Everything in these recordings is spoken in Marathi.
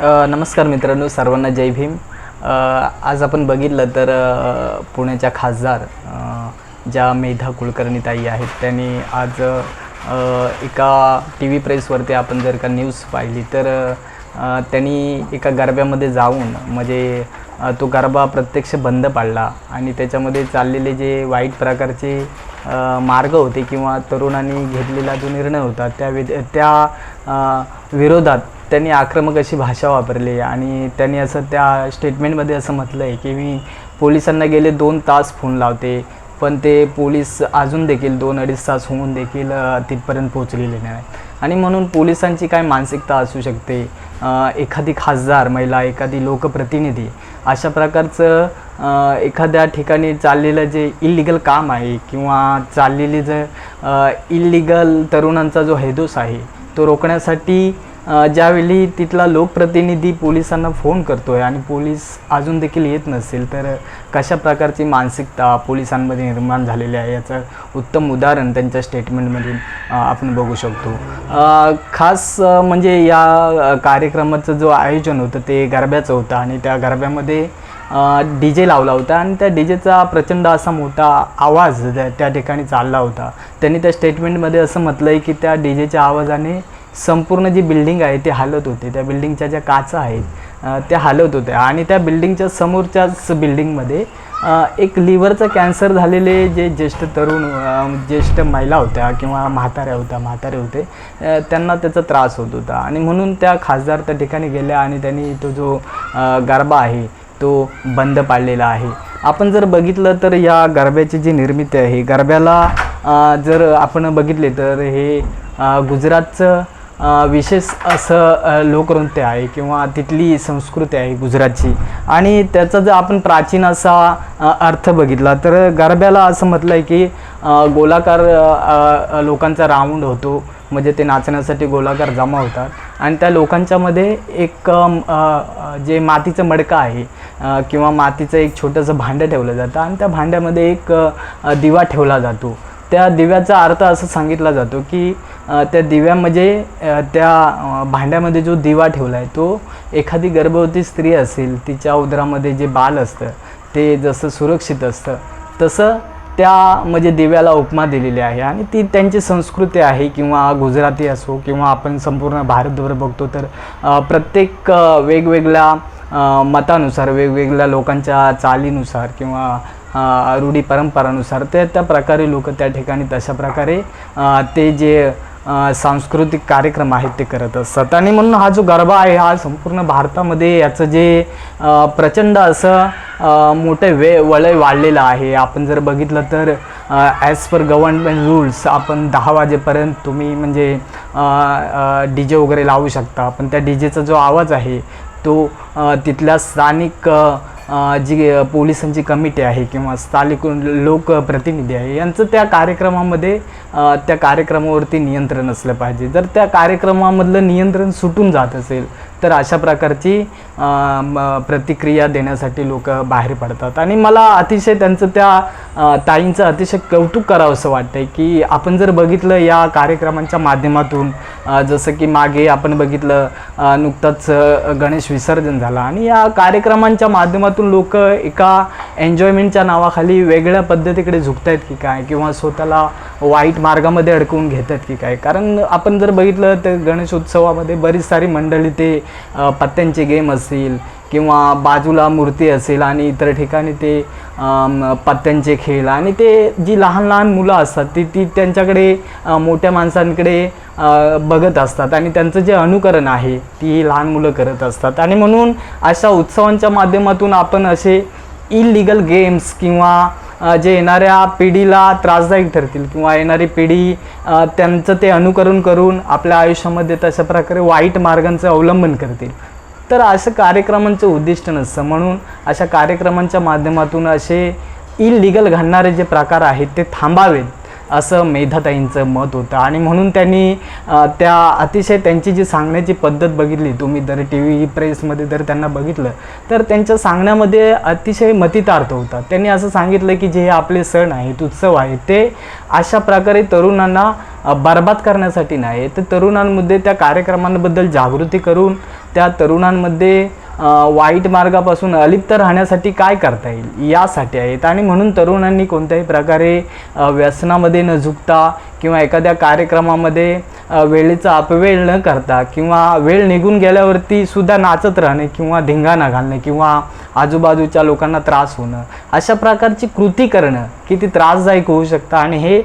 नमस्कार मित्रांनो सर्वांना जय भीम. आज आपण बघितलं तर पुण्याच्या खासदार ज्या मेधा कुलकर्णी ताई आहेत त्यांनी आज एका टी व्ही प्रेसवरती आपण जर का न्यूज पाहिली तर त्यांनी एका गरब्यामध्ये जाऊन म्हणजे तो गरबा प्रत्यक्ष बंद पाडला आणि त्याच्यामध्ये चाललेले जे वाईट प्रकारचे मार्ग होते किंवा तरुणांनी घेतलेला जो निर्णय होता त्या विद त्या विरोधात त्यांनी आक्रमक अशी भाषा वापरली आणि त्यांनी असं त्या स्टेटमेंटमध्ये असं म्हटलं आहे की मी पोलिसांना गेले दोन तास फोन लावते पण ते पोलीस अजून देखील दोन अडीच तास होऊन देखील तिथपर्यंत पोचलेले नाही. आणि म्हणून पोलिसांची काय मानसिकता असू शकते एखादी खासदार महिला एखादी लोकप्रतिनिधी अशा प्रकारचं एखाद्या ठिकाणी चाललेलं जे इलिगल काम आहे किंवा चाललेली जे इलिगल तरुणांचा जो हैदोस आहे तो रोखण्यासाठी ज्यावेळी तिथला लोकप्रतिनिधी पोलिसांना फोन करतो आहे आणि पोलीस अजून देखील येत नसेल तर कशा प्रकारची मानसिकता पोलिसांमध्ये निर्माण झालेली आहे याचं उत्तम उदाहरण त्यांच्या स्टेटमेंटमधून आपण बघू शकतो. खास म्हणजे या कार्यक्रमाचं जो आयोजन होतं ते गरब्याचं होतं आणि त्या गरब्यामध्ये डी जे लावला होता आणि त्या डी जेचा प्रचंड असा मोठा आवाज त्या- त्या ठिकाणी चालला होता. त्यांनी त्या स्टेटमेंटमध्ये असं म्हटलं आहे की त्या डी जेच्या आवाजाने संपूर्ण जी बिल्डिंग आहे ते हालत होते. त्या बिल्डिंगच्या ज्या काचा आहेत त्या हालत होत्या. आणि त्या बिल्डिंगच्या समोरच्याच बिल्डिंगमध्ये एक लिव्हरचं कॅन्सर झालेले जे ज्येष्ठ तरुण ज्येष्ठ महिला होत्या किंवा म्हाताऱ्या होत्या म्हातारे होते त्यांना त्याचा त्रास होत होता. आणि म्हणून त्या खासदार त्या ठिकाणी गेल्या आणि त्यांनी तो जो गरबा आहे तो बंद पाडलेला आहे. आपण जर बघितलं तर या गरब्याची जी निर्मिती आहे गरब्याला जर आपण बघितले तर हे गुजरातचं विशेष असं लोकनृत्य आहे किंवा तिथली संस्कृती आहे गुजरातची. आणि त्याचा जर आपण प्राचीन असा अर्थ बघितला तर गरब्याला असं म्हटलं आहे की गोलाकार लोकांचा राऊंड होतो. म्हणजे ते नाचण्यासाठी गोलाकार जमा होतात. आणि त्या लोकांच्यामध्ये एक जे मातीचं मडकं आहे किंवा मातीचं एक छोटंसं भांडं ठेवलं जातं. आणि त्या भांड्यामध्ये एक दिवा ठेवला जातो. त्या दिव्याचा अर्थ असं सांगितला जातो की त्या दिव्यामध्ये त्या भांड्यामध्ये जो दिवा ठेवला आहे तो एखादी गर्भवती स्त्री असेल तिच्या उदरामध्ये जे बाल असतं ते जसं सुरक्षित असतं तसं त्या म्हणजे दिव्याला उपमा दिलेली आहे. आणि ती त्यांची संस्कृती आहे किंवा गुजराती असो किंवा आपण संपूर्ण भारतभर बघतो तर प्रत्येक वेगवेगळ्या मतानुसार वेगवेगळ्या लोकांच्या चालीनुसार किंवा रूढी परंपरानुसार ते त्या प्रकारे लोक त्या ठिकाणी तशा प्रकारे ते जे सांस्कृतिक कार्यक्रम आहेत ते करत. असतात आणि म्हणून हा जो गरबा आहे हा संपूर्ण भारतामध्ये याचं जे प्रचंड असं मोठं वे वलय वाढलेलं आहे. आपण जर बघितलं तर ॲज पर गव्हर्नमेंट रूल्स आपण दहा वाजेपर्यंत तुम्ही म्हणजे डी जे वगैरे लावू शकता. पण त्या डी जेचा जो आवाज आहे तो तिथल्या स्थानिक जी पोलिसांची कमिटी आहे किंवा स्थानिक लोकप्रतिनिधी आहे यांचं त्या कार्यक्रमामध्ये त्या कार्यक्रमावरती नियंत्रण असलं पाहिजे. जर त्या कार्यक्रमामधलं नियंत्रण सुटून जात असेल तर अशा प्रकारची प्रतिक्रिया देण्यासाठी लोक बाहेर पडतात. आणि मला अतिशय त्यांचं त्या ताईंचं अतिशय कौतुक करावंसं वाटतं आहे की आपण जर बघितलं या कार्यक्रमांच्या माध्यमातून जसं की मागे आपण बघितलं नुकताच गणेश विसर्जन झालं आणि या कार्यक्रमांच्या माध्यमातून लोक एका एन्जॉयमेंटच्या नावाखाली वेगळ्या पद्धतीकडे झुकत आहेत की काय? किंवा स्वतःला वाईट मार्गामध्ये अडकवून घेत आहेत की काय? कारण आपण जर बघितलं तर गणेश उत्सवामध्ये बरीच सारी मंडळी ते पत्त्यांचे गेम असेल किंवा बाजूला मूर्ती असेल आणि इतर ठिकाणी ते पत्त्यांचे खेळ आणि ते जी लहान लहान मुलं असतात ती ती त्यांच्याकडे मोठ्या माणसांकडे बघत असतात आणि त्यांचं जे अनुकरण आहे ती लहान मुलं करत असतात. आणि म्हणून अशा उत्सवांच्या माध्यमातून आपण असे इलिगल गेम्स किंवा जे येणाऱ्या पिढीला त्रासदायक ठरतील किंवा येणारी पिढी त्यांचं ते अनुकरण करून आपल्या आयुष्यामध्ये तशा प्रकारे वाईट मार्गांचं अवलंबन करतील. तर असं कार्यक्रमांचं उद्दिष्ट नसतं. म्हणून अशा कार्यक्रमांच्या माध्यमातून असे इलिगल घडणारे जे प्रकार आहेत ते थांबावेत. असं मेधाताईंचं मत होतं. आणि म्हणून त्यांनी त्या अतिशय त्यांची जी सांगण्याची पद्धत बघितली तुम्ही जर टी व्ही प्रेसमध्ये जर त्यांना बघितलं तर त्यांच्या सांगण्यामध्ये अतिशय मतितार्थ होता. त्यांनी असं सांगितलं की जे हे आपले सण आहेत उत्सव आहेत ते अशा प्रकारे तरुणांना बरबाद करण्यासाठी नाही तर तरुणांमध्ये त्या कार्यक्रमांबद्दल जागृती करून त्या तरुणांमध्ये वाईट मार्गापासून अलिप्त राहण्यासाठी काय करता येईल? यासाठी आहेत. आणि म्हणून तरुणांनी कोणत्याही प्रकारे व्यसनामध्ये न झुकता किंवा एखाद्या कार्यक्रमामध्ये वेळेचा अपवेळ न करता किंवा वेळ निघून गेल्यावरती सुद्धा नाचत राहणे किंवा धिंगाणा घालणे किंवा आजूबाजूच्या लोकांना त्रास होणं अशा प्रकारची कृती करणं किती त्रासदायक होऊ शकतं. आणि हे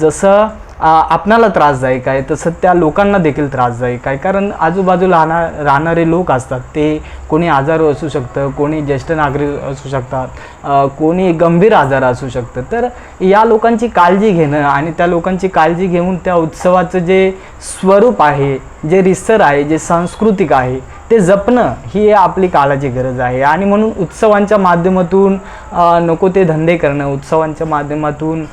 जसं आपणाला त्रासदायक आहे तसं त्या लोकांना देखील त्रासदायक आहे. कारण आजूबाजूला राहणार राहणारे लोक असतात. ते कोणी आजार असू शकतं कोणी ज्येष्ठ नागरिक असू शकतात कोणी गंभीर आजार असू शकतं. तर या लोकांची काळजी घेणं आणि त्या लोकांची काळजी घेऊन त्या उत्सवाचं जे स्वरूप आहे जे रिसर आहे जे सांस्कृतिक आहे ते जपणं ही आपली काळाची गरज आहे. आणि म्हणून उत्सवांच्या माध्यमातून नको ते धंदे करणं उत्सवांच्या माध्यमातून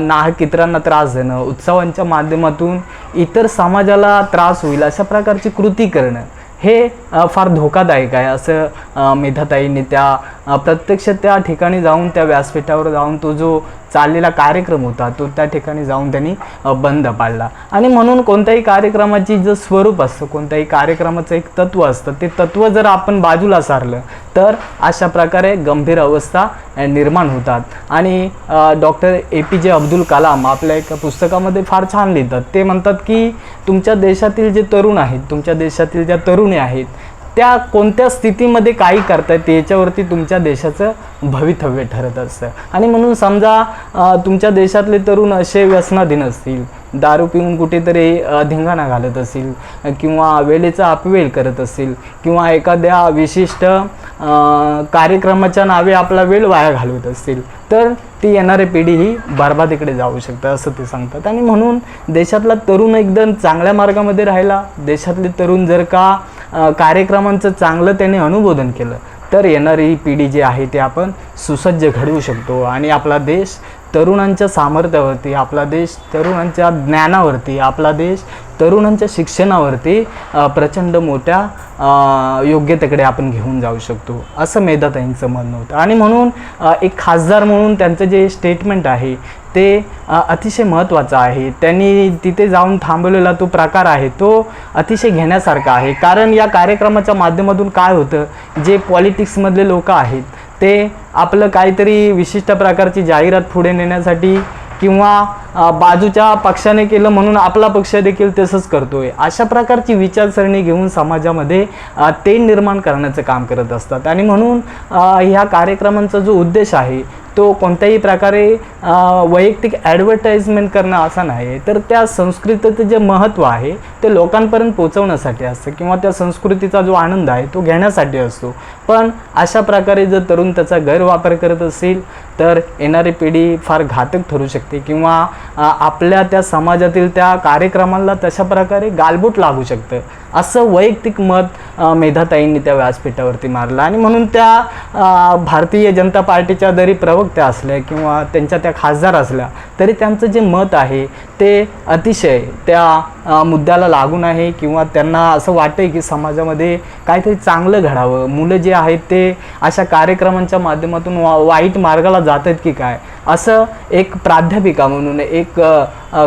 नाहक इतरांना त्रास देणं उत्सवांच्या माध्यमातून इतर समाजाला त्रास होईल अशा प्रकारची कृती करणं हे फार धोकादायक आहे असं मेधाताईंनी त्या प्रत्यक्ष त्या ठिकाणी जाऊन त्या व्यासपीठावर जाऊन तो जो चाललेला कार्यक्रम होता तो त्या ठिकाणी जाऊन त्यांनी बंद पाडला. आणि म्हणून कोणत्याही कार्यक्रमाची जे स्वरूप असतं कोणत्याही कार्यक्रमाचं एक तत्त्व असतं ते तत्त्व जर आपण बाजूला सारलं तर अशा प्रकारे गंभीर अवस्था निर्माण होतात. आणि डॉक्टर ए पी जे अब्दुल कलाम आपल्या एका पुस्तकामध्ये फार छान लिहितात. ते म्हणतात की तुमच्या देशातील जे तरुण आहेत तुमच्या देशातील ज्या तरुणी आहेत त्या कोणत्या स्थितीमध्ये काही करतायत याच्यावरती तुमच्या देशाचं भवितव्य ठरत असतं. आणि म्हणून समजा तुमच्या देशातले तरुण असे व्यसनाधीन असतील दारू पिऊन कुठेतरी धिंगाणा घालत असतील किंवा वेळेचा अपवेल करत असतील किंवा एखाद्या विशिष्ट कार्यक्रमाच्या नावे आपला वेळ वाया घालवत असतील तर ती येणारी पिढी ही बर्बादीकडे जाऊ शकते असं ते सांगतात. आणि म्हणून देशातला तरुण एकदम चांगल्या मार्गामध्ये राहिला देशातले तरुण जर का कार्यक्रमांचं चांगलं त्याने अनुमोदन केलं. तर येणारी पिढी जी आहे ती आपण सुसज्ज घडवू शकतो आणि आपला देश तरुणांच्या सामर्थ्यावरती आपला देश तरुणांच्या ज्ञानावरती आपला देश तरुणांच्या शिक्षणावरती प्रचंड मोठ्या योग्यतेकडे आपण घेऊन जाऊ शकतो असं मेधाताईंचं म्हणणं होतं. आणि म्हणून एक खासदार म्हणून त्यांचं जे स्टेटमेंट आहे ते अतिशय महत्त्वाचं आहे. त्यांनी तिथे जाऊन थांबवलेला तो प्रकार आहे तो अतिशय घेण्यासारखा आहे. कारण या कार्यक्रमाच्या माध्यमातून काय होतं जे पॉलिटिक्समधले लोक आहेत ते आपलं काहीतरी विशिष्ट प्रकारची जाहिरात पुढे नेण्यासाठी किंवा बाजूच्या पक्षाने केलं म्हणून आपला पक्ष देखील तसंच आहे अशा प्रकारची विचारसरणी घेऊन समाजामध्ये ते निर्माण करण्याचं काम करत असतात. आणि म्हणून ह्या कार्यक्रमांचा जो उद्देश आहे तो कोणत्याही प्रकारे वैयक्तिक ॲडव्हर्टाइजमेंट करणं असं नाही. तर त्या संस्कृतीचं जे महत्त्व आहे ते लोकांपर्यंत पोचवण्यासाठी असतं किंवा त्या संस्कृतीचा जो आनंद आहे तो घेण्यासाठी असतो. पण अशा प्रकारे जर तरुण त्याचा गैरवापर करत असेल तर येणारी पिढी फार घातक ठरू शकते किंवा आपल्या त्या समाजातील त्या कार्यक्रमाला तशा प्रकारे गालबोट लागू शकतं. असं वैयक्तिक मत मेधाताईंनी त्या व्यासपीठावरती मारलं. आणि म्हणून त्या भारतीय जनता पार्टीच्या जरी प्रवक्त्या असल्या किंवा त्यांच्या त्या खासदार असल्या तरी त्यांचं जे मत आहे ते अतिशय त्या मुद्द्याला लागून आहे किंवा त्यांना असं वाटतंय की समाजामध्ये काहीतरी चांगलं घडावं. मुलं जे आहेत ते अशा कार्यक्रमांच्या माध्यमातून वा वाईट मार्गाला जात आहेत की काय? असं एक प्राध्यापिका म्हणून एक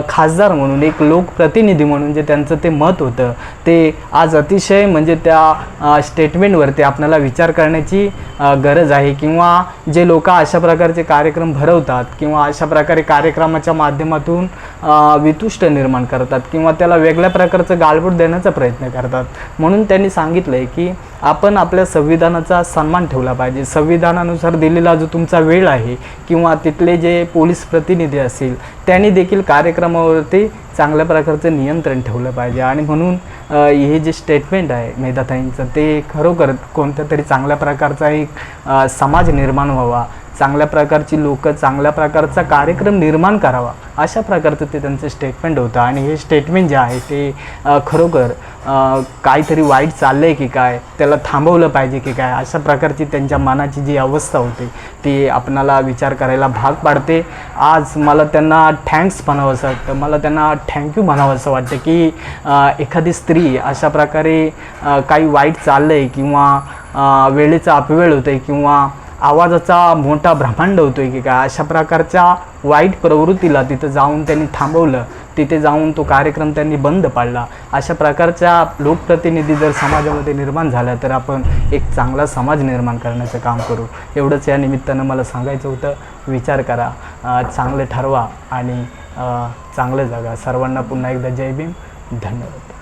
खासदार म्हणून एक लोकप्रतिनिधी म्हणून जे त्यांचं ते मत होतं ते आज अतिशय म्हणजे त्या स्टेटमेंटवरती आपल्याला विचार करण्याची गरज आहे. किंवा जे लोक अशा प्रकारचे कार्यक्रम भरवतात किंवा अशा प्रकारे कार्यक्रमाच्या माध्यमातून वितुष्ट निर्माण करतात किंवा त्या त्याला वेगळ्या प्रकारचं गालबोट देण्याचा प्रयत्न करतात. म्हणून त्यांनी सांगितलं आहे की आपण आपल्या संविधानाचा सन्मान ठेवला पाहिजे. संविधानानुसार दिलेला जो तुमचा वेळ आहे किंवा तिथले जे पोलीस प्रतिनिधी असतील त्यांनी देखील कार्यक्रमावरती चांगल्या प्रकारचं नियंत्रण ठेवलं पाहिजे. आणि म्हणून हे जे स्टेटमेंट आहे मेधाताईंचं ते खरोखर कोणत्या तरी चांगल्या प्रकारचा एक समाज निर्माण व्हावा. चांगल्या प्रकारची लोक चांगल्या प्रकारचा कार्यक्रम निर्माण करावा. अशा प्रकारचं ते त्यांचं स्टेटमेंट होतं. आणि हे स्टेटमेंट जे आहे ते खरोखर काहीतरी वाईट चाललं आहे की काय? त्याला थांबवलं पाहिजे की काय? अशा प्रकारची त्यांच्या मनाची जी अवस्था होती ती आपणाला विचार करायला भाग पाडते. आज मला त्यांना थँक्स म्हणावंसं वाटतं. मला त्यांना थँक्यू म्हणावंसं वाटतं की एखादी स्त्री अशा प्रकारे काही वाईट चाललं आहे किंवा वेळेचा अपवेळ होतं आहे किंवा आवाजाचा मोठा ब्रह्मांड आहे की काय अशा प्रकारच्या वाईट प्रवृत्तीला तिथं जाऊन त्यांनी थांबवलं. तिथे जाऊन तो कार्यक्रम त्यांनी बंद पाडला. अशा प्रकारच्या लोकप्रतिनिधी जर समाजामध्ये निर्माण झाल्या तर आपण एक चांगला समाज निर्माण करण्याचं काम करू. एवढंच या निमित्तानं मला सांगायचं होतं. विचार करा. चांगलं ठरवा आणि चांगलं जगा. सर्वांना पुन्हा एकदा जय भीम. धन्यवाद.